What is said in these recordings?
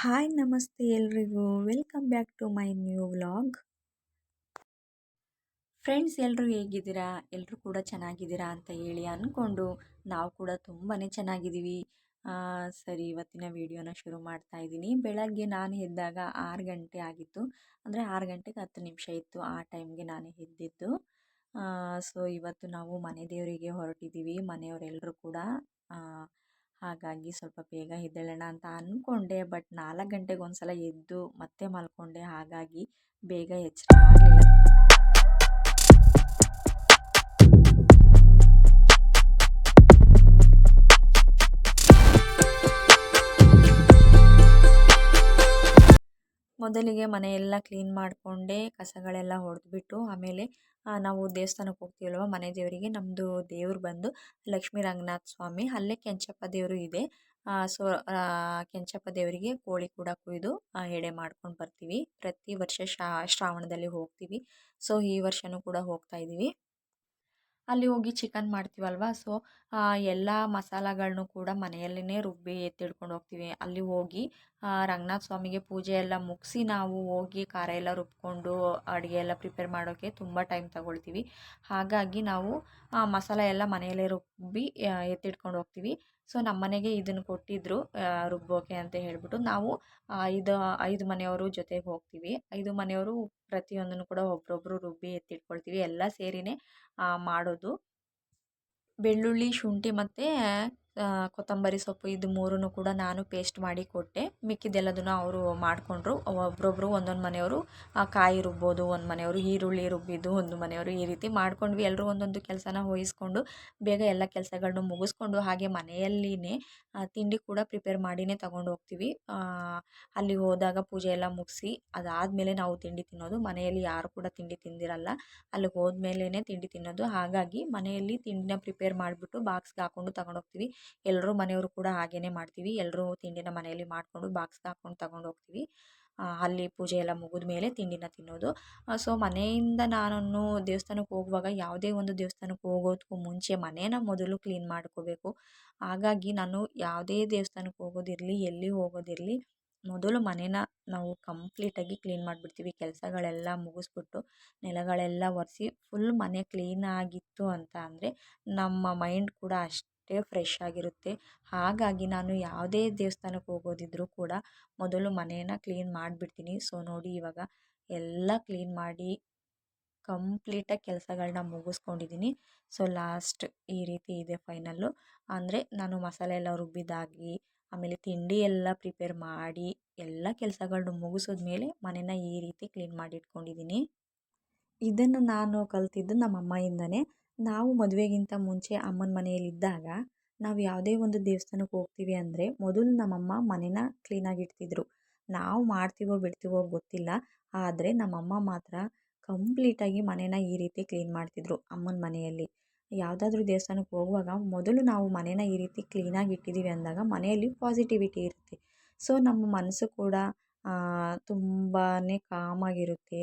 Hi ನಮಸ್ತೆ ಎಲ್ರಿಗೂ. Welcome back to my new vlog friends ಎಲ್ಲರೂ ಹೇಗಿದ್ದೀರಾ? ಎಲ್ಲರೂ ಕೂಡ ಚೆನ್ನಾಗಿದ್ದೀರಾ ಅಂತ ಹೇಳಿ ಅಂದ್ಕೊಂಡು ನಾವು ಕೂಡ ತುಂಬಾ ಚೆನ್ನಾಗಿದ್ದೀವಿ. ಸರಿ, ಇವತ್ತಿನ ವಿಡಿಯೋನ ಶುರು ಮಾಡ್ತಾ ಇದ್ದೀನಿ. ಬೆಳಗ್ಗೆ ನಾನು ಎದ್ದಾಗ ಆರು ಗಂಟೆ ಆಗಿತ್ತು. ಅಂದರೆ ಆರು ಗಂಟೆಗೆ ಹತ್ತು ನಿಮಿಷ ಇತ್ತು ಆ ಟೈಮ್ಗೆ ನಾನು ಎದ್ದಿದ್ದು. ಸೊ ಇವತ್ತು ನಾವು ಮನೆ ದೇವರಿಗೆ ಹೊರಟಿದ್ದೀವಿ. ಮನೆಯವರೆಲ್ಲರೂ ಕೂಡ ಹಾಗಾಗಿ ಸ್ವಲ್ಪ ಬೇಗ ಎದ್ದೇಳೋಣ ಅಂತ ಅಂದ್ಕೊಂಡೆ ಬಟ್ ನಾಲ್ಕು ಗಂಟೆಗೆ ಒಂದ್ಸಲ ಎದ್ದು ಮತ್ತೆ ಮಲ್ಕೊಂಡೆ. ಹಾಗಾಗಿ ಬೇಗ ಎಚ್ಚರ ಆಗಲಿಲ್ಲ. ಮೊದಲಿಗೆ ಮನೆಯೆಲ್ಲ ಕ್ಲೀನ್ ಮಾಡಿಕೊಂಡೆ ಕಸಗಳೆಲ್ಲ ಹೊಡೆದ್ಬಿಟ್ಟು ಆಮೇಲೆ ನಾವು ದೇವಸ್ಥಾನಕ್ಕೆ ಹೋಗ್ತೀವಲ್ವ ಮನೆ ದೇವರಿಗೆ ನಮ್ಮದು ದೇವ್ರು ಬಂದು ಲಕ್ಷ್ಮೀ ರಂಗನಾಥ ಸ್ವಾಮಿ, ಅಲ್ಲೇ ಕೆಂಚಪ್ಪ ದೇವರು ಇದೆ. ಸೊ ಕೆಂಚಪ್ಪ ದೇವರಿಗೆ ಕೋಳಿ ಕೂಡ ಕುಯ್ದು ಎಡೆ ಮಾಡ್ಕೊಂಡು ಬರ್ತೀವಿ. ಪ್ರತಿ ವರ್ಷ ಶ್ರಾ ಶ್ರಾವಣದಲ್ಲಿ ಹೋಗ್ತೀವಿ. ಸೊ, ಈ ವರ್ಷವೂ ಕೂಡ ಹೋಗ್ತಾ ಇದ್ದೀವಿ ಅಲ್ಲಿ ಹೋಗಿ ಚಿಕನ್ ಮಾಡ್ತೀವಲ್ವ? ಸೊ ಎಲ್ಲ ಮಸಾಲಗಳನ್ನೂ ಕೂಡ ಮನೆಯಲ್ಲೇ ರುಬ್ಬಿ ಎತ್ತಿಡ್ಕೊಂಡು ಹೋಗ್ತೀವಿ. ಅಲ್ಲಿ ಹೋಗಿ ರಂಗನಾಥ ಸ್ವಾಮಿಗೆ ಪೂಜೆ ಎಲ್ಲ ಮುಗಿಸಿ ನಾವು ಹೋಗಿ ಖಾರ ಎಲ್ಲ ರುಬ್ಕೊಂಡು ಅಡುಗೆ ಎಲ್ಲ ಪ್ರಿಪೇರ್ ಮಾಡೋಕ್ಕೆ ತುಂಬ ಟೈಮ್ ತಗೊಳ್ತೀವಿ. ಹಾಗಾಗಿ ನಾವು ಮಸಾಲೆ ಎಲ್ಲ ಮನೆಯಲ್ಲೇ ರುಬ್ಬಿ ಎತ್ತಿಟ್ಕೊಂಡು ಹೋಗ್ತೀವಿ. ಸೊ ನಮ್ಮ ಮನೆಗೆ ಇದನ್ನು ಕೊಟ್ಟಿದ್ದರು ರುಬ್ಬೋಕೆ ಅಂತ ಹೇಳಿಬಿಟ್ಟು ನಾವು ಐದು ಐದು ಮನೆಯವರು ಜೊತೆಗೆ ಹೋಗ್ತೀವಿ. ಐದು ಮನೆಯವರು ಪ್ರತಿಯೊಂದನ್ನು ಕೂಡ ಒಬ್ಬರೊಬ್ಬರು ರುಬ್ಬಿ ಎತ್ತಿಟ್ಕೊಳ್ತೀವಿ. ಎಲ್ಲ ಸೇರಿಯೇ ಮಾಡೋದು. ಬೆಳ್ಳುಳ್ಳಿ, ಶುಂಠಿ ಮತ್ತು ಕೊತ್ತಂಬರಿ ಸೊಪ್ಪು ಇದು ಮೂರನ್ನು ಕೂಡ ನಾನು ಪೇಸ್ಟ್ ಮಾಡಿ ಕೊಟ್ಟೆ. ಮಿಕ್ಕಿದ್ದೆಲ್ಲದನ್ನು ಅವರು ಮಾಡಿಕೊಂಡ್ರು. ಒಬ್ಬೊಬ್ಬರು ಒಂದೊಂದು ಮನೆಯವರು ಕಾಯಿ ರುಬ್ಬೋದು, ಒಂದು ಮನೆಯವರು ಈರುಳ್ಳಿ ರುಬ್ಬಿದ್ದು, ಒಂದು ಮನೆಯವರು ಈ ರೀತಿ ಮಾಡ್ಕೊಂಡ್ವಿ. ಎಲ್ಲರೂ ಒಂದೊಂದು ಕೆಲಸನ ವಹಿಸ್ಕೊಂಡು, ಬೇಗ ಎಲ್ಲ ಕೆಲಸಗಳನ್ನು ಮುಗಿಸ್ಕೊಂಡು ಹಾಗೆ ಮನೆಯಲ್ಲಿನೇ ತಿಂಡಿ ಕೂಡ ಪ್ರಿಪೇರ್ ಮಾಡಿನೇ ತಗೊಂಡು ಹೋಗ್ತೀವಿ. ಅಲ್ಲಿ ಹೋದಾಗ ಪೂಜೆ ಎಲ್ಲ ಮುಗಿಸಿ, ಅದಾದಮೇಲೆ ನಾವು ತಿಂಡಿ ತಿನ್ನೋದು. ಮನೆಯಲ್ಲಿ ಯಾರು ಕೂಡ ತಿಂಡಿ ತಿಂದಿರಲ್ಲ. ಅಲ್ಲಿಗೆ ಹೋದ್ಮೇಲೇ ತಿಂಡಿ ತಿನ್ನೋದು. ಹಾಗಾಗಿ ಮನೆಯಲ್ಲಿ ತಿಂಡಿನ ಪ್ರಿಪೇರ್ ಮಾಡಿಬಿಟ್ಟು ಬಾಕ್ಸ್ಗೆ ಹಾಕ್ಕೊಂಡು ತಗೊಂಡು ಹೋಗ್ತೀವಿ. ಎಲ್ಲರೂ ಮನೆಯವರು ಕೂಡ ಹಾಗೇನೆ ಮಾಡ್ತೀವಿ. ಎಲ್ಲರೂ ತಿಂಡಿನ ಮನೆಯಲ್ಲಿ ಮಾಡಿಕೊಂಡು ಬಾಕ್ಸ್ಗೆ ಹಾಕ್ಕೊಂಡು ತಗೊಂಡು ಹೋಗ್ತೀವಿ. ಅಲ್ಲಿ ಪೂಜೆ ಎಲ್ಲ ಮುಗಿದ ಮೇಲೆ ತಿಂಡಿನ ತಿನ್ನೋದು. ಸೊ ಮನೆಯಿಂದ ನಾನು ದೇವಸ್ಥಾನಕ್ಕೆ ಹೋಗುವಾಗ ಯಾವುದೇ ಒಂದು ದೇವಸ್ಥಾನಕ್ಕೆ ಹೋಗೋದಕ್ಕೂ ಮುಂಚೆ ಮನೇನ ಮೊದಲು ಕ್ಲೀನ್ ಮಾಡ್ಕೋಬೇಕು. ಹಾಗಾಗಿ ನಾನು ಯಾವುದೇ ದೇವಸ್ಥಾನಕ್ಕೆ ಹೋಗೋದಿರಲಿ, ಎಲ್ಲಿ ಹೋಗೋದಿರಲಿ, ಮೊದಲು ಮನೇನ ನಾವು ಕಂಪ್ಲೀಟಾಗಿ ಕ್ಲೀನ್ ಮಾಡಿಬಿಡ್ತೀವಿ. ಕೆಲಸಗಳೆಲ್ಲ ಮುಗಿಸ್ಬಿಟ್ಟು, ನೆಲಗಳೆಲ್ಲ ಒರೆಸಿ, ಫುಲ್ ಮನೆ ಕ್ಲೀನಾಗಿತ್ತು ಅಂತ ಅಂದರೆ ನಮ್ಮ ಮೈಂಡ್ ಕೂಡ ಅಷ್ಟೇ ಫ್ರೆಶ್ ಆಗಿರುತ್ತೆ. ಹಾಗಾಗಿ ನಾನು ಯಾವುದೇ ದೇವಸ್ಥಾನಕ್ಕೆ ಹೋಗೋದಿದ್ರೂ ಕೂಡ ಮೊದಲು ಮನೆಯನ್ನು ಕ್ಲೀನ್ ಮಾಡಿಬಿಡ್ತೀನಿ. ಸೊ ನೋಡಿ ಇವಾಗ ಎಲ್ಲ ಕ್ಲೀನ್ ಮಾಡಿ ಕಂಪ್ಲೀಟಾಗಿ ಕೆಲಸಗಳನ್ನ ಮುಗಿಸ್ಕೊಂಡಿದ್ದೀನಿ. ಸೊ ಲಾಸ್ಟ್ ಈ ರೀತಿ ಇದೆ ಫೈನಲ್ಲು ಅಂದರೆ ನಾನು ಮಸಾಲೆ ಎಲ್ಲ ರುಬ್ಬಿದಾಗಿ, ಆಮೇಲೆ ತಿಂಡಿ ಎಲ್ಲ ಪ್ರಿಪೇರ್ ಮಾಡಿ, ಎಲ್ಲ ಕೆಲಸಗಳ್ನು ಮುಗಿಸಿದ್ಮೇಲೆ ಮನೇನ ಈ ರೀತಿ ಕ್ಲೀನ್ ಮಾಡಿ ಇಟ್ಕೊಂಡಿದ್ದೀನಿ ಇದನ್ನು ನಾನು ಕಲ್ತಿದ್ದು ನಮ್ಮ ಅಮ್ಮಯಿಂದನೇ ನಾವು ಮದುವೆಗಿಂತ ಮುಂಚೆ ಅಮ್ಮನ ಮನೆಯಲ್ಲಿದ್ದಾಗ ನಾವು ಯಾವುದೇ ಒಂದು ದೇವಸ್ಥಾನಕ್ಕೆ ಹೋಗ್ತೀವಿ ಅಂದರೆ ಮೊದಲು ನಮ್ಮಮ್ಮ ಮನೇನ ಕ್ಲೀನಾಗಿ ಇಡ್ತಿದ್ರು. ನಾವು ಮಾಡ್ತೀವೋ ಬಿಡ್ತೀವೋ ಗೊತ್ತಿಲ್ಲ. ಆದರೆ ನಮ್ಮಮ್ಮ ಮಾತ್ರ ಕಂಪ್ಲೀಟಾಗಿ ಮನೇನ ಈ ರೀತಿ ಕ್ಲೀನ್ ಮಾಡ್ತಿದ್ರು ಅಮ್ಮನ ಮನೆಯಲ್ಲಿ. ಯಾವುದಾದ್ರೂ ದೇವಸ್ಥಾನಕ್ಕೆ ಹೋಗುವಾಗ ಮೊದಲು ನಾವು ಮನೇನ ಈ ರೀತಿ ಕ್ಲೀನಾಗಿ ಇಟ್ಟಿದ್ದೀವಿ ಅಂದಾಗ ಮನೆಯಲ್ಲಿ ಪಾಸಿಟಿವಿಟಿ ಇರುತ್ತೆ. ಸೊ ನಮ್ಮ ಮನಸ್ಸು ಕೂಡ ತುಂಬಾ ಕಾಮಾಗಿರುತ್ತೆ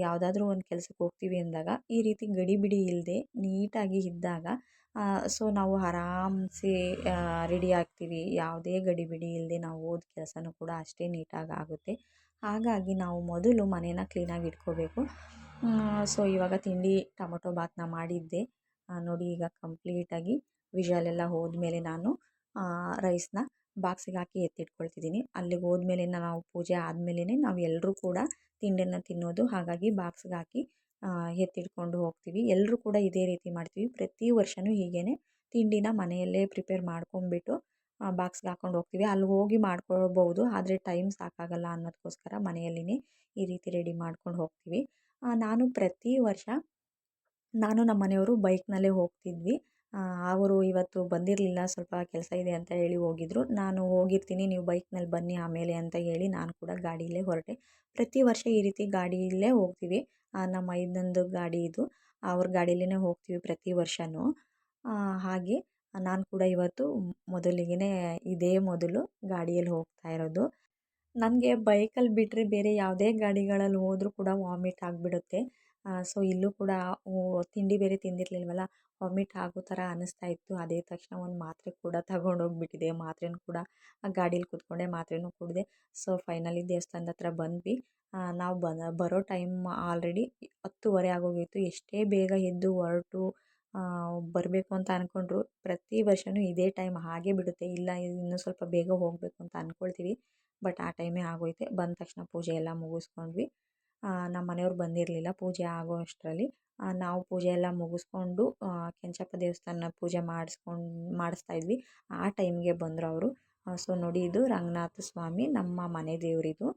ಯಾವುದಾದ್ರೂ ಒಂದು ಕೆಲ್ಸಕ್ಕೆ ಹೋಗ್ತೀವಿ ಅಂದಾಗ, ಈ ರೀತಿ ಗಡಿಬಿಡಿ ಇಲ್ಲದೆ ನೀಟಾಗಿ ಇದ್ದಾಗ ಸೊ ನಾವು ಆರಾಮ್ಸೆ ರೆಡಿ ಆಗ್ತೀವಿ. ಯಾವುದೇ ಗಡಿಬಿಡಿ ಇಲ್ಲದೆ ನಾವು ಓದ್ ಕೆಲಸನೂ ಕೂಡ ಅಷ್ಟೇ ನೀಟಾಗಿ ಆಗುತ್ತೆ. ಹಾಗಾಗಿ ನಾವು ಮೊದಲು ಮನೇನ ಕ್ಲೀನಾಗಿ ಇಟ್ಕೋಬೇಕು. ಸೊ ಇವಾಗ ತಿಂಡಿ, ಟೊಮೊಟೊ ಬಾತನ್ನ ಮಾಡಿದ್ದೆ. ನೋಡಿ ಈಗ ಕಂಪ್ಲೀಟಾಗಿ ವಿಷಲೆಲ್ಲ ಹೋದ್ಮೇಲೆ ನಾನು ರೈಸ್ನ ಬಾಕ್ಸಿಗೆ ಹಾಕಿ ಎತ್ತಿಟ್ಕೊಳ್ತಿದ್ದೀನಿ. ಅಲ್ಲಿಗೆ ಹೋದ್ಮೇಲೆ ನಾವು ಪೂಜೆ ಆದ್ಮೇಲೆ ನಾವು ಎಲ್ಲರೂ ಕೂಡ ತಿಂಡಿನ ತಿನ್ನೋದು. ಹಾಗಾಗಿ ಬಾಕ್ಸಿಗೆ ಹಾಕಿ ಎತ್ತಿಟ್ಕೊಂಡು ಹೋಗ್ತೀವಿ. ಎಲ್ಲರೂ ಕೂಡ ಇದೇ ರೀತಿ ಮಾಡ್ತೀವಿ. ಪ್ರತಿ ವರ್ಷವೂ ಹೀಗೇ ತಿಂಡಿನ ಮನೆಯಲ್ಲೇ ಪ್ರಿಪೇರ್ ಮಾಡ್ಕೊಂಡ್ಬಿಟ್ಟು ಬಾಕ್ಸ್ಗೆ ಹಾಕ್ಕೊಂಡು ಹೋಗ್ತೀವಿ. ಅಲ್ಲಿ ಹೋಗಿ ಮಾಡ್ಕೊಳ್ಬೋದು. ಆದರೆ ಟೈಮ್ ಸಾಕಾಗಲ್ಲ ಅನ್ನೋದಕ್ಕೋಸ್ಕರ ಮನೆಯಲ್ಲಿನೇ ಈ ರೀತಿ ರೆಡಿ ಮಾಡ್ಕೊಂಡು ಹೋಗ್ತೀವಿ. ನಾನು ಪ್ರತಿ ವರ್ಷ, ನಾನು ನಮ್ಮ ಮನೆಯವರು ಬೈಕ್ನಲ್ಲೇ ಹೋಗ್ತಿದ್ವಿ. ಅವರು ಇವತ್ತು ಬಂದಿರಲಿಲ್ಲ, ಸ್ವಲ್ಪ ಕೆಲಸ ಇದೆ ಅಂತ ಹೇಳಿ ಹೋಗಿದ್ರು. ನಾನು ಹೋಗಿರ್ತೀನಿ, ನೀವು ಬೈಕ್ನಲ್ಲಿ ಬನ್ನಿ ಆಮೇಲೆ ಅಂತ ಹೇಳಿ ನಾನು ಕೂಡ ಗಾಡಿಯಲ್ಲೇ ಹೊರಟೆ. ಪ್ರತಿ ವರ್ಷ ಈ ರೀತಿ ಗಾಡಿಯಲ್ಲೇ ಹೋಗ್ತೀವಿ. ನಮ್ಮ ಐದನೊಂದು ಗಾಡಿ ಇದು. ಅವ್ರ ಗಾಡಿಯಲ್ಲೇ ಹೋಗ್ತೀವಿ ಪ್ರತಿ ವರ್ಷವೂ ಹಾಗೆ ನಾನು ಕೂಡ ಇವತ್ತು ಮೊದಲಿಗೆ ಇದೇ ಮೊದಲು ಗಾಡಿಯಲ್ಲಿ ಹೋಗ್ತಾ ಇರೋದು. ನನಗೆ ಬೈಕಲ್ಲಿ ಬಿಟ್ಟರೆ ಬೇರೆ ಯಾವುದೇ ಗಾಡಿಗಳಲ್ಲಿ ಹೋದರೂ ಕೂಡ ವಾಮಿಟ್ ಆಗಿಬಿಡುತ್ತೆ. ಸೊ ಇಲ್ಲೂ ಕೂಡ ತಿಂಡಿ ಬೇರೆ ತಿಂದಿರಲಿಲ್ವಲ್ಲ, ವಾಮಿಟ್ ಆಗೋ ಥರ ಅನ್ನಿಸ್ತಾ ಇತ್ತು. ಅದೇ ತಕ್ಷಣ ಒಂದು ಮಾತ್ರೆ ಕೂಡ ತಗೊಂಡೋಗ್ಬಿಟ್ಟಿದೆ ಮಾತ್ರೆನೂ ಕೂಡ ಆ ಗಾಡೀಲಿ ಕೂತ್ಕೊಂಡೆ, ಮಾತ್ರೆನೂ ಕುಡಿದೆ. ಸೊ ಫೈನಲಿ ದೇವಸ್ಥಾನದ ಹತ್ರ ಬಂದ್ವಿ. ನಾವು ಬರೋ ಟೈಮ್ ಆಲ್ರೆಡಿ ಹತ್ತುವರೆ ಆಗೋಗಿತ್ತು ಎಷ್ಟೇ ಬೇಗ ಎದ್ದು ಹೊರಟು ಬರಬೇಕು ಅಂತ ಅಂದ್ಕೊಂಡ್ರು ಪ್ರತಿ ವರ್ಷವೂ ಇದೇ ಟೈಮ್ ಹಾಗೇ ಬಿಡುತ್ತೆ. ಇಲ್ಲ, ಇನ್ನೂ ಸ್ವಲ್ಪ ಬೇಗ ಹೋಗಬೇಕು ಅಂತ ಅಂದ್ಕೊಳ್ತೀವಿ ಬಟ್ ಆ ಟೈಮೇ ಆಗೋಯ್ತೆ. ಬಂದ ತಕ್ಷಣ ಪೂಜೆ ಎಲ್ಲ ಮುಗಿಸ್ಕೊಂಡ್ವಿ. ನಮ್ಮ ಮನೆಯವ್ರು ಬಂದಿರಲಿಲ್ಲ ಪೂಜೆ ಆಗೋ ಅಷ್ಟರಲ್ಲಿ. ನಾವು ಪೂಜೆ ಎಲ್ಲ ಮುಗಿಸ್ಕೊಂಡು ಕೆಂಚಪ್ಪ ದೇವಸ್ಥಾನ ಪೂಜೆ ಮಾಡಿಸ್ಕೊಂಡು, ಮಾಡಿಸ್ತಾ ಇದ್ವಿ. ಆ ಟೈಮ್ಗೆ ಬಂದರು ಅವರು. ಸೊ ನೋಡಿ, ಇದು ರಂಗನಾಥ ಸ್ವಾಮಿ, ನಮ್ಮ ಮನೆ ದೇವರಿದು.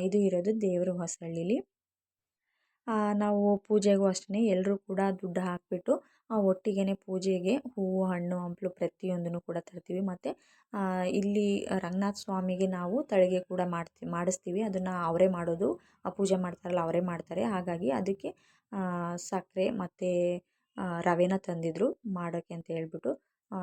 ಇದು ಇರೋದು ದೇವರು ಹೊಸಳ್ಳಿಲಿ. ನಾವು ಪೂಜೆಗೂ ಅಷ್ಟೇ ಎಲ್ಲರೂ ಕೂಡ ದುಡ್ಡು ಹಾಕಿಬಿಟ್ಟು ಒಟ್ಟಿಗೆ ಪೂಜೆಗೆ ಹೂವು, ಹಣ್ಣು, ಹಂಪಲು ಪ್ರತಿಯೊಂದನ್ನು ಕೂಡ ತರ್ತೀವಿ. ಮತ್ತು ಇಲ್ಲಿ ರಂಗನಾಥ ಸ್ವಾಮಿಗೆ ನಾವು ತಳಿಗೆ ಕೂಡ ಮಾಡ್ತೀವಿ ಮಾಡಿಸ್ತೀವಿ. ಅದನ್ನು ಅವರೇ ಮಾಡೋದು. ಪೂಜೆ ಮಾಡ್ತಾರಲ್ಲ, ಅವರೇ ಮಾಡ್ತಾರೆ. ಹಾಗಾಗಿ ಅದಕ್ಕೆ ಸಕ್ಕರೆ ಮತ್ತು ರವೆನ ತಂದಿದ್ದರು ಮಾಡೋಕ್ಕೆ ಅಂತ ಹೇಳ್ಬಿಟ್ಟು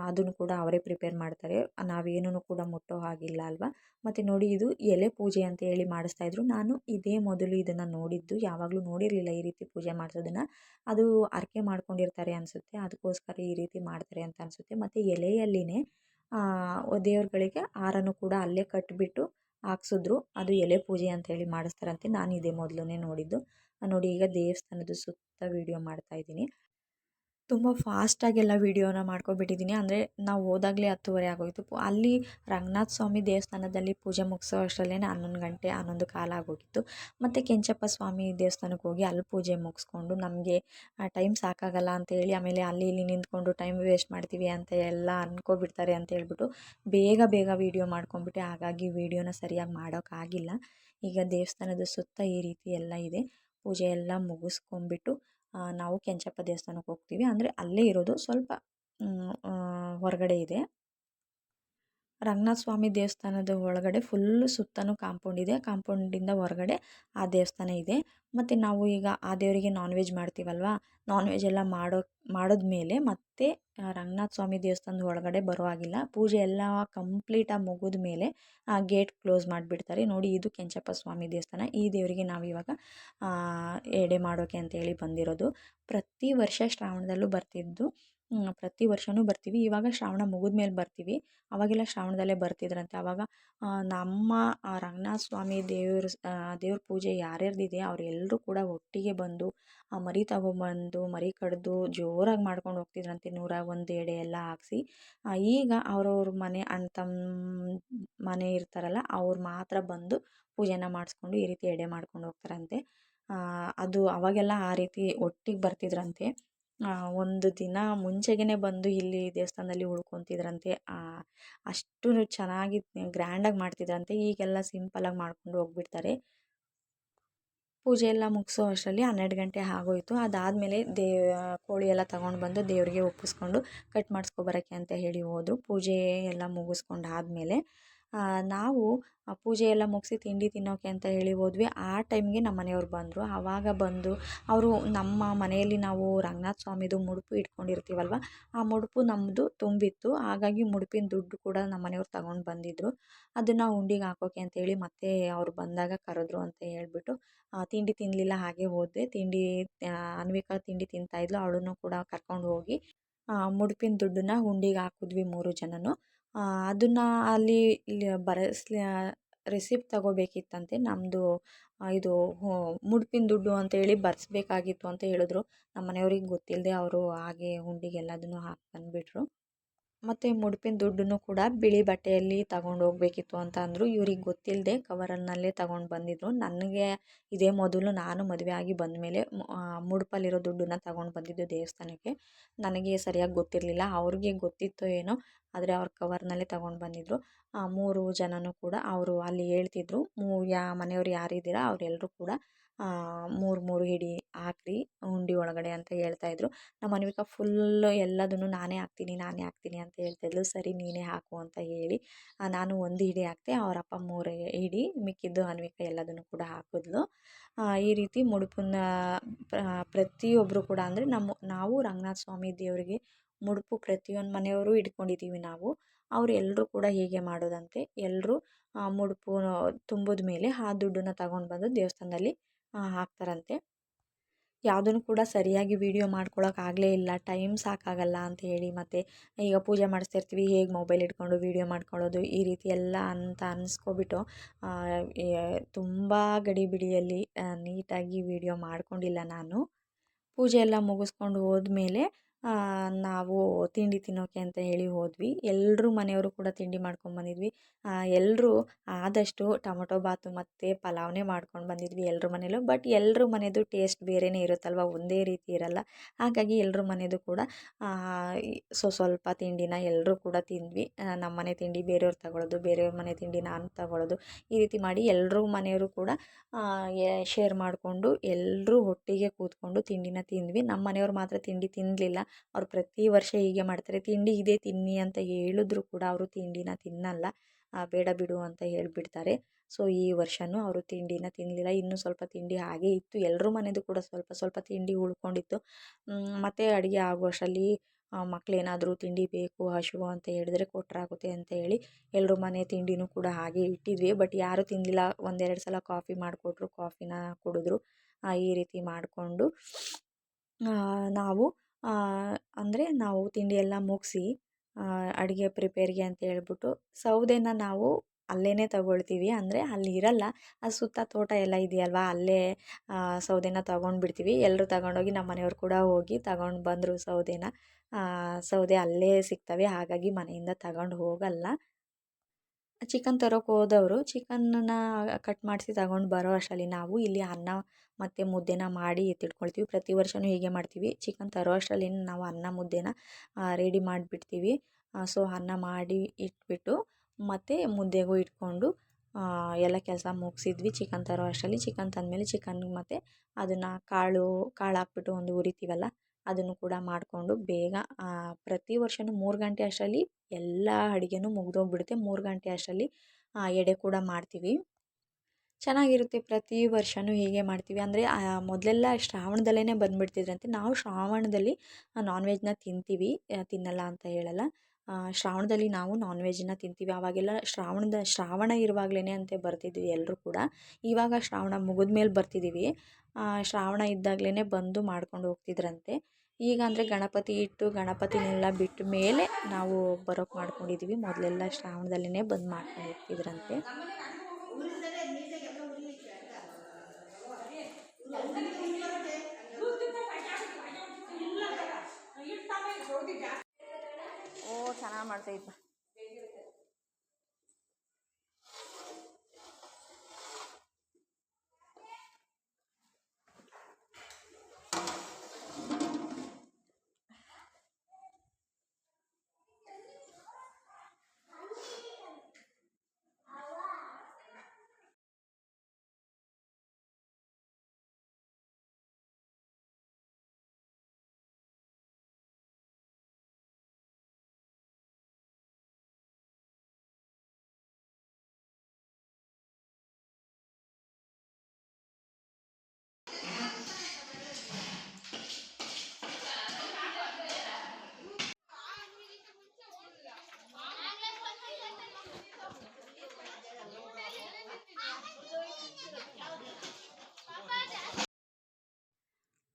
ಅದನ್ನು ಕೂಡ ಅವರೇ ಪ್ರಿಪೇರ್ ಮಾಡ್ತಾರೆ. ನಾವೇನೂ ಕೂಡ ಮುಟ್ಟೋ ಹಾಗಿಲ್ಲ ಅಲ್ವಾ? ಮತ್ತು ನೋಡಿ, ಇದು ಎಲೆ ಪೂಜೆ ಅಂತ ಹೇಳಿ ಮಾಡಿಸ್ತಾಯಿದ್ರು ನಾನು ಇದೇ ಮೊದಲು ಇದನ್ನು ನೋಡಿದ್ದು. ಯಾವಾಗಲೂ ನೋಡಿರಲಿಲ್ಲ ಈ ರೀತಿ ಪೂಜೆ ಮಾಡಿಸೋದನ್ನು. ಅದು ಹರಕೆ ಮಾಡ್ಕೊಂಡಿರ್ತಾರೆ ಅನಿಸುತ್ತೆ. ಅದಕ್ಕೋಸ್ಕರ ಈ ರೀತಿ ಮಾಡ್ತಾರೆ ಅಂತ ಅನಿಸುತ್ತೆ. ಮತ್ತು ಎಲೆಯಲ್ಲಿನೇ ದೇವರುಗಳಿಗೆ ಹಾರನೂ ಕೂಡ ಅಲ್ಲೇ ಕಟ್ಟಿಬಿಟ್ಟು ಹಾಕ್ಸಿದ್ರು. ಅದು ಎಲೆ ಪೂಜೆ ಅಂತ ಹೇಳಿ ಮಾಡಿಸ್ತಾರಂತೆ. ನಾನು ಇದೇ ಮೊದಲು ನೋಡಿದ್ದು. ನೋಡಿ, ಈಗ ದೇವಸ್ಥಾನದ ಸುತ್ತ ವೀಡಿಯೋ ಮಾಡ್ತಾಯಿದ್ದೀನಿ ತುಂಬ ಫಾಸ್ಟಾಗೆಲ್ಲ ವೀಡಿಯೋನ ಮಾಡ್ಕೊಬಿಟ್ಟಿದ್ದೀನಿ ಅಂದರೆ ನಾವು ಹೋದಾಗಲೇ ಹತ್ತುವರೆ ಆಗೋಯಿತು. ಅಲ್ಲಿ ರಂಗನಾಥ ಸ್ವಾಮಿ ದೇವಸ್ಥಾನದಲ್ಲಿ ಪೂಜೆ ಮುಗಿಸೋ ಅಷ್ಟರಲ್ಲೇ ಹನ್ನೊಂದು ಗಂಟೆ, ಹನ್ನೊಂದು ಕಾಲ ಆಗೋಗಿತ್ತು. ಮತ್ತು ಕೆಂಚಪ್ಪ ಸ್ವಾಮಿ ದೇವಸ್ಥಾನಕ್ಕೆ ಹೋಗಿ ಅಲ್ಲಿ ಪೂಜೆ ಮುಗಿಸ್ಕೊಂಡು ನಮಗೆ ಟೈಮ್ ಸಾಕಾಗಲ್ಲ ಅಂತೇಳಿ ಆಮೇಲೆ ಅಲ್ಲಿ ಇಲ್ಲಿ ನಿಂತ್ಕೊಂಡು ಟೈಮ್ ವೇಸ್ಟ್ ಮಾಡ್ತೀವಿ ಅಂತ ಎಲ್ಲ ಅಂದ್ಕೊಬಿಡ್ತಾರೆ ಅಂತ ಹೇಳ್ಬಿಟ್ಟು ಬೇಗ ಬೇಗ ವೀಡಿಯೋ ಮಾಡ್ಕೊಂಬಿಟ್ಟು ಹಾಗಾಗಿ ವೀಡಿಯೋನ ಸರಿಯಾಗಿ ಮಾಡೋಕ್ಕಾಗಿಲ್ಲ ಈಗ ದೇವಸ್ಥಾನದ ಸುತ್ತ ಈ ರೀತಿ ಎಲ್ಲ ಇದೆ. ಪೂಜೆ ಎಲ್ಲ ಮುಗಿಸ್ಕೊಂಬಿಟ್ಟು ನಾವು ಕೆಂಚಪ್ಪ ದೇವಸ್ಥಾನಕ್ಕೆ ಹೋಗ್ತೀವಿ. ಅಂದರೆ ಅಲ್ಲೇ ಇರೋದು ಸ್ವಲ್ಪ ಹೊರಗಡೆ ಇದೆ. ರಂಗನಾಥ ಸ್ವಾಮಿ ದೇವಸ್ಥಾನದ ಒಳಗಡೆ ಫುಲ್ಲು ಸುತ್ತಲೂ ಕಾಂಪೌಂಡ್ ಇದೆ. ಕಾಂಪೌಂಡಿಂದ ಹೊರಗಡೆ ಆ ದೇವಸ್ಥಾನ ಇದೆ. ಮತ್ತು ನಾವು ಈಗ ಆ ದೇವರಿಗೆ ನಾನ್ ವೆಜ್ ಮಾಡ್ತೀವಲ್ವಾ? ನಾನ್ ವೆಜ್ ಎಲ್ಲ ಮಾಡೋ, ಮಾಡಿದ್ಮೇಲೆ ಮತ್ತೆ ರಂಗನಾಥ ಸ್ವಾಮಿ ದೇವಸ್ಥಾನದ ಒಳಗಡೆ ಬರೋ ಹಾಗಿಲ್ಲ. ಪೂಜೆ ಎಲ್ಲ ಕಂಪ್ಲೀಟಾಗಿ ಮುಗಿದ ಮೇಲೆ ಆ ಗೇಟ್ ಕ್ಲೋಸ್ ಮಾಡಿಬಿಡ್ತಾರೆ. ನೋಡಿ, ಇದು ಕೆಂಚಪ್ಪ ಸ್ವಾಮಿ ದೇವಸ್ಥಾನ. ಈ ದೇವರಿಗೆ ನಾವು ಇವಾಗ ಎಡೆ ಮಾಡೋಕೆ ಅಂತೇಳಿ ಬಂದಿರೋದು. ಪ್ರತಿ ವರ್ಷ ಶ್ರಾವಣದಲ್ಲೂ ಬರ್ತಿದ್ದು. ಪ್ರತಿ ವರ್ಷವೂ ಬರ್ತೀವಿ. ಇವಾಗ ಶ್ರಾವಣ ಮುಗಿದ ಮೇಲೆ ಬರ್ತೀವಿ. ಅವಾಗೆಲ್ಲ ಶ್ರಾವಣದಲ್ಲೇ ಬರ್ತಿದ್ರಂತೆ. ಆವಾಗ ನಮ್ಮ ರಂಗನಾಥ ಸ್ವಾಮಿ ದೇವ್ರ ದೇವ್ರ ಪೂಜೆ ಯಾರ್ಯಾರ್ದಿದೆ ಅವರೆಲ್ಲರೂ ಕೂಡ ಒಟ್ಟಿಗೆ ಬಂದು, ಆ, ಮರಿ ತಗೊಂಬಂದು, ಮರಿ ಕಡಿದು ಜೋರಾಗಿ ಮಾಡ್ಕೊಂಡು ಹೋಗ್ತಿದ್ರಂತೆ. ನೂರ ಒಂದು ಎಡೆ ಎಲ್ಲ ಹಾಕ್ಸಿ. ಈಗ ಅವ್ರವ್ರ ಮನೆ, ಅಣ್ಣ ತಮ್ಮ ಮನೆ ಇರ್ತಾರಲ್ಲ, ಅವ್ರು ಮಾತ್ರ ಬಂದು ಪೂಜೆನ ಮಾಡಿಸ್ಕೊಂಡು ಈ ರೀತಿ ಎಡೆ ಮಾಡ್ಕೊಂಡು ಹೋಗ್ತಾರಂತೆ. ಅದು ಅವಾಗೆಲ್ಲ ಆ ರೀತಿ ಒಟ್ಟಿಗೆ ಬರ್ತಿದ್ರಂತೆ. ಒಂದು ದಿನ ಮುಂಚೆಗೇ ಬಂದು ಇಲ್ಲಿ ದೇವಸ್ಥಾನದಲ್ಲಿ ಉಳ್ಕೊತಿದ್ರಂತೆ. ಅಷ್ಟು ಚೆನ್ನಾಗಿ ಗ್ರ್ಯಾಂಡಾಗಿ ಮಾಡ್ತಿದ್ರಂತೆ. ಈಗೆಲ್ಲ ಸಿಂಪಲಾಗಿ ಮಾಡ್ಕೊಂಡು ಹೋಗ್ಬಿಡ್ತಾರೆ. ಪೂಜೆ ಎಲ್ಲ ಮುಗಿಸೋ ಅಷ್ಟರಲ್ಲಿ ಹನ್ನೆರಡು ಗಂಟೆ ಆಗೋಯ್ತು. ಅದಾದಮೇಲೆ ದೇ, ಕೋಳಿ ಎಲ್ಲ ತಗೊಂಡು ಬಂದು ದೇವರಿಗೆ ಒಪ್ಪಿಸ್ಕೊಂಡು ಕಟ್ ಮಾಡಿಸ್ಕೊಬರಕ್ಕೆ ಅಂತ ಹೇಳಿ ಹೋದರು. ಪೂಜೆ ಎಲ್ಲ ಮುಗಿಸ್ಕೊಂಡು ಆದಮೇಲೆ ನಾವು ಪೂಜೆ ಎಲ್ಲ ಮುಗಿಸಿ ತಿಂಡಿ ತಿನ್ನೋಕೆ ಅಂತ ಹೇಳಿ ಹೋದ್ವಿ. ಆ ಟೈಮ್ಗೆ ನಮ್ಮ ಮನೆಯವ್ರು ಬಂದರು. ಆವಾಗ ಬಂದು ಅವರು ನಮ್ಮ ಮನೆಯಲ್ಲಿ ನಾವು ರಂಗನಾಥ ಸ್ವಾಮಿದು ಮುಡುಪು ಇಟ್ಕೊಂಡಿರ್ತೀವಲ್ವ, ಆ ಮುಡುಪು ನಮ್ಮದು ತುಂಬಿತ್ತು. ಹಾಗಾಗಿ ಮುಡುಪಿನ ದುಡ್ಡು ಕೂಡ ನಮ್ಮ ಮನೆಯವ್ರು ತಗೊಂಡು ಬಂದಿದ್ದರು ಅದನ್ನು ಉಂಡಿಗೆ ಹಾಕೋಕೆ ಅಂತೇಳಿ ಮತ್ತೆ ಅವ್ರು ಬಂದಾಗ ಕರೆದ್ರು ಅಂತ ಹೇಳಿಬಿಟ್ಟು ತಿಂಡಿ ತಿನ್ನಲಿಲ್ಲ ಹಾಗೆ ಹೋದೆ. ತಿಂಡಿ ಅನ್ವಿಕಾ ತಿಂಡಿ ತಿಂತಾಯಿದ್ಲು ಅವಳನ್ನು ಕೂಡ ಕರ್ಕೊಂಡು ಹೋಗಿ ಮುಡುಪಿನ ದುಡ್ಡನ್ನ ಉಂಡಿಗೆ ಹಾಕಿದ್ವಿ ಮೂರು ಜನನು. ಅದನ್ನು ಅಲ್ಲಿ ಬರೆಸಿ ರಿಸಿಪ್ಟ್ ತಗೋಬೇಕಿತ್ತಂತೆ. ನಮ್ಮದು ಇದು ಮುಡ್ಪಿನ ದುಡ್ಡು ಅಂತೇಳಿ ಬರೆಸ್ಬೇಕಾಗಿತ್ತು ಅಂತ ಹೇಳಿದ್ರು. ನಮ್ಮ ಮನೆಯವ್ರಿಗೆ ಗೊತ್ತಿಲ್ಲದೆ ಅವರು ಹಾಗೆ ಹುಂಡಿಗೆ ಎಲ್ಲದನ್ನು ಹಾಕಿ ಬಂದುಬಿಟ್ರು. ಮತ್ತು ಮುಡುಪಿನ ದುಡ್ಡನ್ನು ಕೂಡ ಬಿಳಿ ಬಟ್ಟೆಯಲ್ಲಿ ತಗೊಂಡು ಹೋಗಬೇಕಿತ್ತು ಅಂತ ಅಂದರು. ಇವ್ರಿಗೆ ಗೊತ್ತಿಲ್ಲದೆ ಕವರನ್ನಲ್ಲೇ ತಗೊಂಡು ಬಂದಿದ್ದರು ನನಗೆ ಇದೇ ಮೊದಲು ನಾನು ಮದುವೆ ಆಗಿ ಬಂದಮೇಲೆ ಮುಡುಪಲ್ಲಿರೋ ದುಡ್ಡನ್ನು ತಗೊಂಡು ಬಂದಿದ್ದು ದೇವಸ್ಥಾನಕ್ಕೆ. ನನಗೆ ಸರಿಯಾಗಿ ಗೊತ್ತಿರಲಿಲ್ಲ. ಅವ್ರಿಗೆ ಗೊತ್ತಿತ್ತೋ ಏನೋ, ಆದರೆ ಅವ್ರು ಕವರ್ನಲ್ಲೇ ತಗೊಂಡು ಬಂದಿದ್ದರು ಮೂರು ಜನನೂ ಕೂಡ ಅವರು ಅಲ್ಲಿ ಹೇಳ್ತಿದ್ರು. ಮೂ, ಯಾ, ಮನೆಯವ್ರು ಯಾರಿದ್ದೀರಾ ಅವರೆಲ್ಲರೂ ಕೂಡ ಮೂರು ಮೂರು ಹಿಡಿ ಹಾಕ್ರಿ, ಉಂಡೆ ಒಳಗಡೆ ಅಂತ ಹೇಳ್ತಾಯಿದ್ರು ನಮ್ಮ ಅನ್ವಿಕ ಫುಲ್ಲು ಎಲ್ಲದನ್ನು ನಾನೇ ಹಾಕ್ತೀನಿ ನಾನೇ ಹಾಕ್ತೀನಿ ಅಂತ ಹೇಳ್ತಾಯಿದ್ಲು ಸರಿ, ನೀನೇ ಹಾಕು ಅಂತ ಹೇಳಿ ನಾನು ಒಂದು ಹಿಡಿ ಹಾಕ್ತೆ, ಅವರಪ್ಪ ಮೂರು ಹಿಡಿ ಮಿಕ್ಕಿದ್ದು ಅನ್ವಿಕ ಎಲ್ಲದನ್ನು ಕೂಡ ಹಾಕಿದ್ಲು. ಈ ರೀತಿ ಮುಡುಪನ್ನ ಪ್ರತಿಯೊಬ್ಬರು ಕೂಡ ಅಂದರೆ ನಮ್ಮ, ನಾವು ರಂಗನಾಥ ಸ್ವಾಮಿ ದೇವರಿಗೆ ಮುಡುಪು ಪ್ರತಿಯೊಂದು ಮನೆಯವರು ಇಟ್ಕೊಂಡಿದ್ದೀವಿ ನಾವು. ಅವ್ರು ಎಲ್ಲರೂ ಕೂಡ ಹೀಗೆ ಮಾಡೋದಂತೆ. ಎಲ್ಲರೂ ಮುಡುಪು ತುಂಬಿದ ಮೇಲೆ ಆ ದುಡ್ಡನ್ನು ತಗೊಂಡು ಬಂದು ದೇವಸ್ಥಾನದಲ್ಲಿ ಹಾಕ್ತಾರಂತೆ. ಯಾವುದನ್ನು ಕೂಡ ಸರಿಯಾಗಿ ವೀಡಿಯೋ ಮಾಡ್ಕೊಳಕ್ಕಾಗಲೇ ಇಲ್ಲ. ಟೈಮ್ ಸಾಕಾಗಲ್ಲ ಅಂತ ಹೇಳಿ ಮತ್ತು, ಈಗ ಪೂಜೆ ಮಾಡಿಸ್ತಿರ್ತೀವಿ, ಹೇಗೆ ಮೊಬೈಲ್ ಇಟ್ಕೊಂಡು ವೀಡಿಯೋ ಮಾಡ್ಕೊಳ್ಳೋದು, ಈ ರೀತಿ ಎಲ್ಲ ಅಂತ ಅನ್ನಿಸ್ಕೊಬಿಟ್ಟು ತುಂಬ ಗಡಿಬಿಡಿಯಲ್ಲಿ ನೀಟಾಗಿ ವೀಡಿಯೋ ಮಾಡಿಕೊಂಡಿಲ್ಲ ನಾನು. ಪೂಜೆ ಎಲ್ಲ ಮುಗಿಸ್ಕೊಂಡು ಹೋದ್ಮೇಲೆ ನಾವು ತಿಂಡಿ ತಿನ್ನೋಕೆ ಅಂತ ಹೇಳಿ ಹೋದ್ವಿ. ಎಲ್ಲರೂ ಮನೆಯವರು ಕೂಡ ತಿಂಡಿ ಮಾಡ್ಕೊಂಡು ಬಂದಿದ್ವಿ. ಎಲ್ಲರೂ ಆದಷ್ಟು ಟೊಮೊಟೊ ಬಾತು ಮತ್ತು ಪಲಾವ್ನೇ ಮಾಡ್ಕೊಂಡು ಬಂದಿದ್ವಿ ಎಲ್ಲರ ಮನೇಲೂ ಬಟ್ ಎಲ್ಲರ ಮನೆಯದು ಟೇಸ್ಟ್ ಬೇರೆಯೇ ಇರುತ್ತಲ್ವ? ಒಂದೇ ರೀತಿ ಇರಲ್ಲ. ಹಾಗಾಗಿ ಎಲ್ಲರ ಮನೆಯದು ಕೂಡ ಸೊ ಸ್ವಲ್ಪ ತಿಂಡಿನ ಎಲ್ಲರೂ ಕೂಡ ತಿಂದ್ವಿ. ನಮ್ಮ ಮನೆ ತಿಂಡಿ ಬೇರೆಯವ್ರು ತಗೊಳ್ಳೋದು ಬೇರೆಯವ್ರ ಮನೆ ತಿಂಡಿ ನಾನು ತಗೊಳ್ಳೋದು ಈ ರೀತಿ ಮಾಡಿ ಎಲ್ಲರೂ ಮನೆಯವರು ಕೂಡ ಶೇರ್ ಮಾಡಿಕೊಂಡು ಎಲ್ಲರೂ ಒಟ್ಟಿಗೆ ಕೂತ್ಕೊಂಡು ತಿಂಡಿನ ತಿಂದ್ವಿ. ನಮ್ಮ ಮನೆಯವ್ರು ಮಾತ್ರ ತಿಂಡಿ ತಿನ್ನಲಿಲ್ಲ ಅವ್ರು ಪ್ರತಿ ವರ್ಷ ಹೀಗೆ ಮಾಡ್ತಾರೆ, ತಿಂಡಿ ಇದೆ ತಿನ್ನಿ ಅಂತ ಹೇಳಿದ್ರು ಕೂಡ ಅವರು ತಿಂಡಿನ ತಿನ್ನಲ್ಲ ಬೇಡ ಬಿಡು ಅಂತ ಹೇಳಿಬಿಡ್ತಾರೆ. ಸೊ, ಈ ವರ್ಷವೂ ಅವರು ತಿಂಡಿನ ತಿನ್ನಲಿಲ್ಲ ಇನ್ನೂ ಸ್ವಲ್ಪ ತಿಂಡಿ ಹಾಗೆ ಇತ್ತು ಎಲ್ಲರೂ ಮನೆಯದು ಕೂಡ ಸ್ವಲ್ಪ ಸ್ವಲ್ಪ ತಿಂಡಿ ಉಳ್ಕೊಂಡಿತ್ತು. ಮತ್ತು ಅಡುಗೆ ಆಗುವಷ್ಟರಲ್ಲಿ ಮಕ್ಕಳೇನಾದರೂ ತಿಂಡಿ ಬೇಕು ಹಸಿವು ಅಂತ ಹೇಳಿದ್ರೆ ಕೊಟ್ಟರಾಗುತ್ತೆ ಅಂತ ಹೇಳಿ ಎಲ್ಲರೂ ಮನೆ ತಿಂಡಿನೂ ಕೂಡ ಹಾಗೆ ಇಟ್ಟಿದ್ವಿ. ಬಟ್ ಯಾರೂ ತಿನ್ನಲಿಲ್ಲ ಒಂದೆರಡು ಸಲ ಕಾಫಿ ಮಾಡಿಕೊಟ್ರು, ಕಾಫಿನ ಕುಡಿದ್ರು ಈ ರೀತಿ ಮಾಡಿಕೊಂಡು ನಾವು ಅಂದರೆ ನಾವು ತಿಂಡಿ ಎಲ್ಲ ಮುಗಿಸಿ ಅಡುಗೆ ಪ್ರಿಪೇರ್ಗೆ ಅಂತ ಹೇಳ್ಬಿಟ್ಟು ಸೌದೆನ ನಾವು ಅಲ್ಲೇ ತಗೊಳ್ತೀವಿ. ಅಂದರೆ ಅಲ್ಲಿ ಇರಲ್ಲ, ಆ ಸುತ್ತ ತೋಟ ಎಲ್ಲ ಇದೆಯಲ್ವಾ, ಅಲ್ಲೇ ಸೌದೆನ ತಗೊಂಡು ಬಿಡ್ತೀವಿ ಎಲ್ಲರೂ ತಗೊಂಡೋಗಿ ನಮ್ಮ ಮನೆಯವ್ರು ಕೂಡ ಹೋಗಿ ತಗೊಂಡು ಬಂದರು ಸೌದೆನ. ಸೌದೆ ಅಲ್ಲೇ ಸಿಗ್ತವೆ, ಹಾಗಾಗಿ ಮನೆಯಿಂದ ತಗೊಂಡು ಹೋಗಲ್ಲ. ಚಿಕನ್ ತರೋಕೆ ಹೋದವರು ಚಿಕನ್ನ ಕಟ್ ಮಾಡಿಸಿ ತಗೊಂಡು ಬರೋ ಅಷ್ಟರಲ್ಲಿ ನಾವು ಇಲ್ಲಿ ಅನ್ನ ಮತ್ತು ಮುದ್ದೆನ ಮಾಡಿ ಎತ್ತಿಟ್ಕೊಳ್ತೀವಿ. ಪ್ರತಿ ವರ್ಷವೂ ಹೀಗೆ ಮಾಡ್ತೀವಿ. ಚಿಕನ್ ತರೋ ಅಷ್ಟರಲ್ಲಿ ನಾವು ಅನ್ನ, ಮುದ್ದೆನ ರೆಡಿ ಮಾಡಿಬಿಡ್ತೀವಿ. ಸೊ ಅನ್ನ ಮಾಡಿ ಇಟ್ಬಿಟ್ಟು ಮತ್ತು ಮುದ್ದೆಗೂ ಇಟ್ಕೊಂಡು ಎಲ್ಲ ಕೆಲಸ ಮುಗಿಸಿದ್ವಿ. ಚಿಕನ್ ತರೋ ಅಷ್ಟರಲ್ಲಿ ಚಿಕನ್ ತಂದಮೇಲೆ ಚಿಕನ್ ಮತ್ತು ಅದನ್ನು ಕಾಳು ಕಾಳು ಹಾಕ್ಬಿಟ್ಟು ಒಂದು ಹುರಿತೀವಲ್ಲ ಅದನ್ನು ಕೂಡ ಮಾಡಿಕೊಂಡು ಬೇಗ ಪ್ರತಿ ವರ್ಷವೂ ಮೂರು ಗಂಟೆ ಅಷ್ಟರಲ್ಲಿ ಎಲ್ಲ ಅಡುಗೆನೂ ಮುಗಿದೋಗ್ಬಿಡುತ್ತೆ. ಮೂರು ಗಂಟೆ ಅಷ್ಟರಲ್ಲಿ ಎಡೆ ಕೂಡ ಮಾಡ್ತೀವಿ. ಚೆನ್ನಾಗಿರುತ್ತೆ. ಪ್ರತಿ ವರ್ಷವೂ ಹೀಗೆ ಮಾಡ್ತೀವಿ. ಅಂದರೆ ಮೊದಲೆಲ್ಲ ಶ್ರಾವಣದಲ್ಲೇ ಬಂದುಬಿಡ್ತಿದ್ರಂತೆ. ನಾವು ಶ್ರಾವಣದಲ್ಲಿ ನಾನ್ ವೆಜ್ನ ತಿಂತೀವಿ. ತಿನ್ನಲ್ಲ ಅಂತ ಹೇಳಲ್ಲ. ಶ್ರಾವಣದಲ್ಲಿ ನಾವು ನಾನ್ ವೆಜ್ನ ತಿಂತೀವಿ. ಆವಾಗೆಲ್ಲ ಶ್ರಾವಣದ, ಶ್ರಾವಣ ಇರುವಾಗಲೇ ಅಂತೆ ಬರ್ತಿದ್ವಿ ಎಲ್ಲರೂ ಕೂಡ. ಇವಾಗ ಶ್ರಾವಣ ಮುಗಿದ ಮೇಲೆ ಬರ್ತಿದ್ದೀವಿ ಶ್ರಾವಣ ಇದ್ದಾಗಲೇ ಬಂದು ಮಾಡ್ಕೊಂಡು ಹೋಗ್ತಿದ್ರಂತೆ. ಈಗ ಅಂದರೆ ಗಣಪತಿ ಇಟ್ಟು ಗಣಪತಿನೆಲ್ಲ ಬಿಟ್ಟ ಮೇಲೆ ನಾವು ಬರೋಕ್ಕೆ ಮಾಡ್ಕೊಂಡಿದ್ದೀವಿ ಮೊದಲೆಲ್ಲ ಶ್ರಾವಣದಲ್ಲೇ ಬಂದು ಮಾಡ್ಕೊಂಡು ಹೋಗ್ತಿದ್ರಂತೆ ಓ, ಚೆನ್ನಾಗಿ ಮಾಡ್ತೈತೆ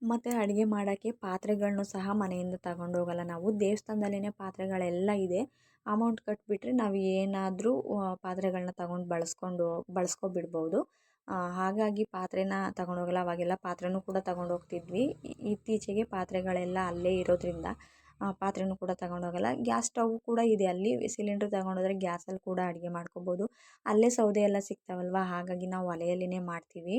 ಮತ್ತು ಅಡುಗೆ ಮಾಡೋಕ್ಕೆ ಪಾತ್ರೆಗಳನ್ನೂ ಸಹ ಮನೆಯಿಂದ ತಗೊಂಡು ಹೋಗಲ್ಲ ನಾವು. ದೇವಸ್ಥಾನದಲ್ಲೇ ಪಾತ್ರೆಗಳೆಲ್ಲ ಇದೆ. ಅಮೌಂಟ್ ಕಟ್ಟಿಬಿಟ್ರೆ ನಾವು ಏನಾದರೂ ಪಾತ್ರೆಗಳನ್ನ ತಗೊಂಡು ಬಳಸ್ಕೊಂಡು ಬಳಸ್ಕೊಬಿಡ್ಬೋದು. ಹಾಗಾಗಿ ಪಾತ್ರೆನ ತಗೊಂಡು ಹೋಗಲ್ಲ. ಅವಾಗೆಲ್ಲ ಪಾತ್ರೆನೂ ಕೂಡ ತಗೊಂಡು ಹೋಗ್ತಿದ್ವಿ. ಇತ್ತೀಚೆಗೆ ಪಾತ್ರೆಗಳೆಲ್ಲ ಅಲ್ಲೇ ಇರೋದ್ರಿಂದ ಪಾತ್ರೆನೂ ಕೂಡ ತಗೊಂಡು ಹೋಗಲ್ಲ. ಗ್ಯಾಸ್ ಸ್ಟವ್ ಕೂಡ ಇದೆ. ಅಲ್ಲಿ ಸಿಲಿಂಡ್ರ್ ತಗೊಂಡೋದ್ರೆ ಗ್ಯಾಸಲ್ಲಿ ಕೂಡ ಅಡುಗೆ ಮಾಡ್ಕೊಬೋದು. ಅಲ್ಲೇ ಸೌದೆ ಎಲ್ಲ ಸಿಗ್ತಾವಲ್ವ? ಹಾಗಾಗಿ ನಾವು ಒಲೆಯಲ್ಲಿನೇ ಮಾಡ್ತೀವಿ.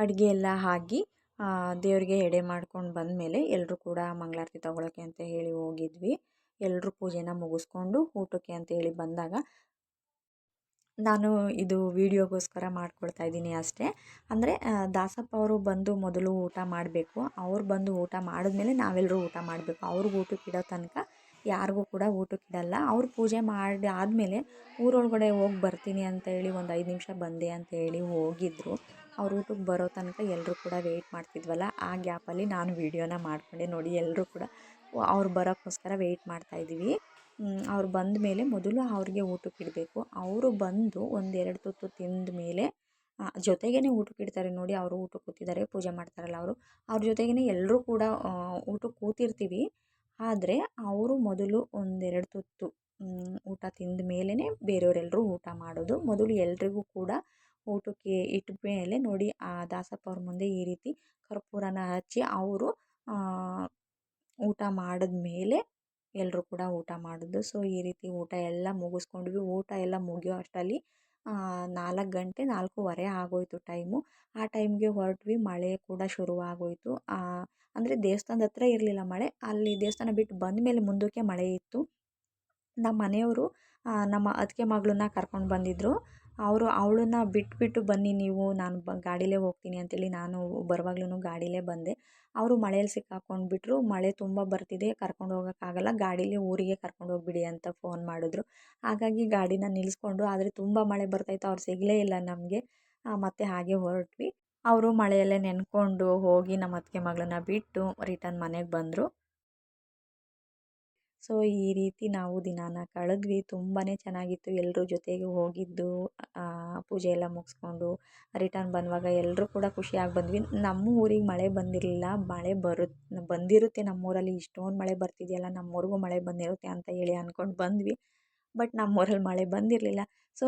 ಅಡುಗೆ ಎಲ್ಲ ಆಗಿ ದೇವರಿಗೆ ಎಡೆ ಮಾಡ್ಕೊಂಡು ಬಂದಮೇಲೆ ಎಲ್ಲರೂ ಕೂಡ ಮಂಗಳಾರತಿ ತಗೊಳ್ಳೋಕ್ಕೆ ಅಂತ ಹೇಳಿ ಹೋಗಿದ್ವಿ. ಎಲ್ಲರೂ ಪೂಜೆನ ಮುಗಿಸ್ಕೊಂಡು ಊಟಕ್ಕೆ ಅಂತ ಹೇಳಿ ಬಂದಾಗ ನಾನು ಇದು ವಿಡಿಯೋಗೋಸ್ಕರ ಮಾಡ್ಕೊಳ್ತಾ ಇದ್ದೀನಿ ಅಷ್ಟೇ. ಅಂದರೆ ದಾಸಪ್ಪ ಅವರು ಬಂದು ಮೊದಲು ಊಟ ಮಾಡಬೇಕು. ಅವ್ರು ಬಂದು ಊಟ ಮಾಡಿದ್ಮೇಲೆ ನಾವೆಲ್ಲರೂ ಊಟ ಮಾಡಬೇಕು. ಅವ್ರಿಗೆ ಊಟಕ್ಕಿಡೋ ತನಕ ಯಾರಿಗೂ ಕೂಡ ಊಟಕ್ಕೆ ಇಡಲ್ಲ. ಅವ್ರು ಪೂಜೆ ಮಾಡಿ, ಆದಮೇಲೆ ಊರೊಳಗಡೆ ಹೋಗಿ ಬರ್ತೀನಿ ಅಂತ ಹೇಳಿ ಒಂದು ಐದು ನಿಮಿಷ ಬಂದೆ ಅಂತ ಹೇಳಿ ಹೋಗಿದ್ರು. ಅವ್ರು ಊಟಕ್ಕೆ ಬರೋ ತನಕ ಎಲ್ಲರೂ ಕೂಡ ವೆಯ್ಟ್ ಮಾಡ್ತಿದ್ವಲ್ಲ, ಆ ಗ್ಯಾಪಲ್ಲಿ ನಾನು ವೀಡಿಯೋನ ಮಾಡಿಕೊಂಡೆ ನೋಡಿ ಎಲ್ಲರೂ ಕೂಡ ಅವ್ರು ಬರೋಕ್ಕೋಸ್ಕರ ವೆಯ್ಟ್ ಮಾಡ್ತಾಯಿದ್ದೀವಿ ಅವ್ರು ಬಂದ ಮೇಲೆ ಮೊದಲು ಅವ್ರಿಗೆ ಊಟಕ್ಕೆ ಇಡಬೇಕು. ಅವರು ಬಂದು ಒಂದೆರಡು ತುತ್ತು ತಿಂದ ಮೇಲೆ ಜೊತೆಗೇ ಊಟಕ್ಕೆ ಇಡ್ತಾರೆ ನೋಡಿ, ಅವರು ಊಟಕ್ಕೆ ಕೂತಿದ್ದಾರೆ, ಪೂಜೆ ಮಾಡ್ತಾರಲ್ಲ ಅವರು. ಅವ್ರ ಜೊತೆಗೇ ಎಲ್ಲರೂ ಕೂಡ ಊಟಕ್ಕೆ ಕೂತಿರ್ತೀವಿ. ಆದರೆ ಅವರು ಮೊದಲು ಒಂದೆರಡು ತುತ್ತು ಊಟ ತಿಂದ ಮೇಲೇ ಬೇರೆಯವರೆಲ್ಲರೂ ಊಟ ಮಾಡೋದು. ಮೊದಲು ಎಲ್ರಿಗೂ ಕೂಡ ಊಟಕ್ಕೆ ಇಟ್ಟ ಮೇಲೆ ನೋಡಿ, ಆ ದಾಸಪ್ಪ ಅವ್ರ ಮುಂದೆ ಈ ರೀತಿ ಕರ್ಪೂರನ ಹಚ್ಚಿ ಅವರು ಊಟ ಮಾಡಿದ ಮೇಲೆ ಎಲ್ಲರೂ ಕೂಡ ಊಟ ಮಾಡಿದ್ದು ಸೊ ಈ ರೀತಿ ಊಟ ಎಲ್ಲ ಮುಗಿಸ್ಕೊಂಡ್ವಿ. ಊಟ ಎಲ್ಲ ಮುಗಿಯೋ ಅಷ್ಟರಲ್ಲಿ ನಾಲ್ಕು ಗಂಟೆ, ನಾಲ್ಕೂವರೆ ಆಗೋಯಿತು ಟೈಮು. ಆ ಟೈಮ್ಗೆ ಹೊರಟ್ವಿ. ಮಳೆ ಕೂಡ ಶುರುವಾಗೋಯಿತು. ಅಂದರೆ ದೇವಸ್ಥಾನದ ಹತ್ರ ಇರಲಿಲ್ಲ ಮಳೆ. ಅಲ್ಲಿ ದೇವಸ್ಥಾನ ಬಿಟ್ಟು ಬಂದಮೇಲೆ ಮುಂದಕ್ಕೆ ಮಳೆ ಇತ್ತು. ನಮ್ಮ ಮನೆಯವರು ನಮ್ಮ ಅತ್ತಿಗೆ ಮಗಳನ್ನ ಕರ್ಕೊಂಡು ಬಂದಿದ್ದರು ಅವರು ಅವಳನ್ನ ಬಿಟ್ಬಿಟ್ಟು ಬನ್ನಿ ನೀವು, ನಾನು ಬ ಗಾಡಿಲೇ ಹೋಗ್ತೀನಿ ಅಂತೇಳಿ ನಾನು ಬರುವಾಗ್ಲೂ ಗಾಡಿಲೇ ಬಂದೆ. ಅವರು ಮಳೇಲಿ ಸಿಕ್ಕಾಕೊಂಡ್ಬಿಟ್ರು, ಮಳೆ ತುಂಬ ಬರ್ತಿದೆ, ಕರ್ಕೊಂಡು ಹೋಗೋಕ್ಕಾಗಲ್ಲ, ಗಾಡಿಲೇ ಊರಿಗೆ ಕರ್ಕೊಂಡು ಹೋಗ್ಬಿಡಿ ಅಂತ ಫೋನ್ ಮಾಡಿದ್ರು. ಹಾಗಾಗಿ ಗಾಡಿನ ನಿಲ್ಲಿಸ್ಕೊಂಡು ಆದರೆ ತುಂಬ ಮಳೆ ಬರ್ತಾಯಿತ್ತು, ಅವ್ರು ಸಿಗಲೇ ಇಲ್ಲ ನಮಗೆ. ಮತ್ತೆ ಹಾಗೆ ಹೊರಟ್ವಿ. ಅವರು ಮಳೆಯಲ್ಲೇ ನೆನ್ಕೊಂಡು ಹೋಗಿ ನಮ್ಮ ಅತ್ತಿಗೆ ಮಗಳನ್ನ ಬಿಟ್ಟು ರಿಟರ್ನ್ ಮನೆಗೆ ಬಂದರು. ಸೊ, ಈ ರೀತಿ ನಾವು ದಿನಾನ ಕಳೆದ್ವಿ. ತುಂಬಾ ಚೆನ್ನಾಗಿತ್ತು. ಎಲ್ಲರೂ ಜೊತೆಗೆ ಹೋಗಿದ್ದು ಪೂಜೆ ಎಲ್ಲ ಮುಗಿಸ್ಕೊಂಡು ರಿಟರ್ನ್ ಬಂದಾಗ ಎಲ್ಲರೂ ಕೂಡ ಖುಷಿಯಾಗಿ ಬಂದ್ವಿ. ನಮ್ಮ ಊರಿಗೆ ಮಳೆ ಬಂದಿರಲಿಲ್ಲ. ಮಳೆ ಬರುತ್ತೆ ಬಂದಿರುತ್ತೆ ನಮ್ಮೂರಲ್ಲಿ. ಇಷ್ಟೊಂದು ಮಳೆ ಬರ್ತಿದೆಯಲ್ಲ, ನಮ್ಮೂರಿಗೂ ಮಳೆ ಬಂದಿರುತ್ತೆ ಅಂತ ಹೇಳಿ ಅಂದ್ಕೊಂಡು ಬಂದ್ವಿ. ಬಟ್ ನಮ್ಮೂರಲ್ಲಿ ಮಳೆ ಬಂದಿರಲಿಲ್ಲ. ಸೊ